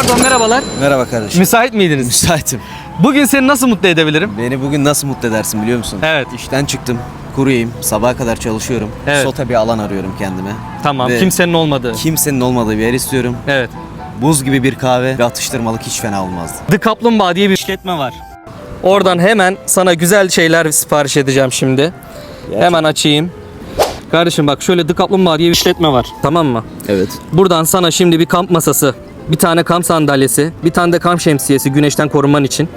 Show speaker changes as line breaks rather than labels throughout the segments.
Pardon merhabalar.
Merhaba kardeşim.
Müsait miydiniz?
Müsaitim.
Bugün seni nasıl mutlu edebilirim?
Beni bugün nasıl mutlu edersin biliyor musun?
Evet.
İşten çıktım. Kuruyum. Sabaha kadar çalışıyorum.
Evet.
Sota bir alan arıyorum kendime.
Tamam.
Ve
Kimsenin olmadığı.
Kimsenin olmadığı bir yer istiyorum.
Evet.
Buz gibi bir kahve ve atıştırmalık hiç fena olmazdı.
The Kaplumbağa diye bir işletme var. Oradan hemen sana güzel şeyler sipariş edeceğim şimdi. Hemen açayım. Kardeşim bak şöyle The Kaplumbağa diye bir işletme var. Tamam mı?
Evet.
Buradan sana şimdi bir kamp masası, bir tane kamp sandalyesi, bir tane de kamp şemsiyesi güneşten korunman için.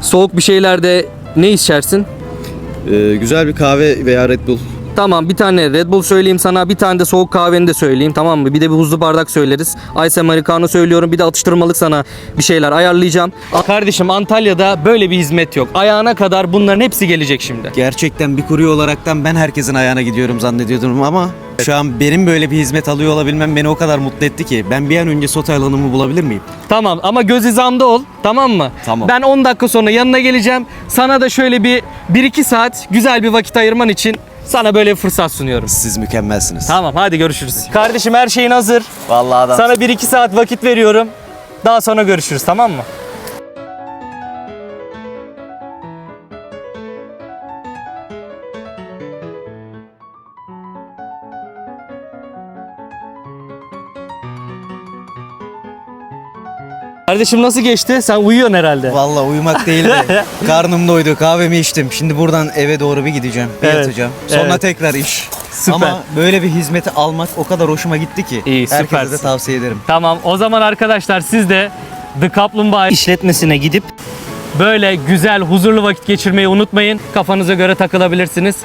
Soğuk bir şeylerde ne içersin?
Ee, güzel bir kahve veya Red Bull.
Tamam bir tane Red Bull söyleyeyim sana bir tane de soğuk kahveni de söyleyeyim tamam mı? Bir de bir buzlu bardak söyleriz. Ice Americano söylüyorum bir de atıştırmalık sana bir şeyler ayarlayacağım. Kardeşim Antalya'da böyle bir hizmet yok. Ayağına kadar bunların hepsi gelecek şimdi.
Gerçekten bir kurye olaraktan ben herkesin ayağına gidiyorum zannediyordum ama şu an benim böyle bir hizmet alıyor olabilmem beni o kadar mutlu etti ki ben bir an önce sota alanımı bulabilir miyim?
Tamam ama göz hizamda ol tamam mı?
Tamam.
Ben 10 dakika sonra yanına geleceğim. Sana da şöyle bir 1-2 saat güzel bir vakit ayırman için sana böyle bir fırsat sunuyorum.
Siz mükemmelsiniz.
Tamam hadi görüşürüz. Kardeşim her şeyin hazır.
Vallahi adam.
Sana 1-2 saat vakit veriyorum. Daha sonra görüşürüz tamam mı? Kardeşim nasıl geçti? Sen uyuyorsun herhalde.
Vallahi uyumak değil de karnım doydu kahvemi içtim. Şimdi buradan eve doğru bir gideceğim. Bir
Evet,
yatacağım. Sonra
evet.
tekrar iş.
Süper.
Ama böyle bir hizmeti almak o kadar hoşuma gitti ki.
İyi,
Herkese
süpersin.
de tavsiye ederim.
Tamam o zaman arkadaşlar siz de The Kaplumbağa işletmesine gidip böyle güzel huzurlu vakit geçirmeyi unutmayın. Kafanıza göre takılabilirsiniz.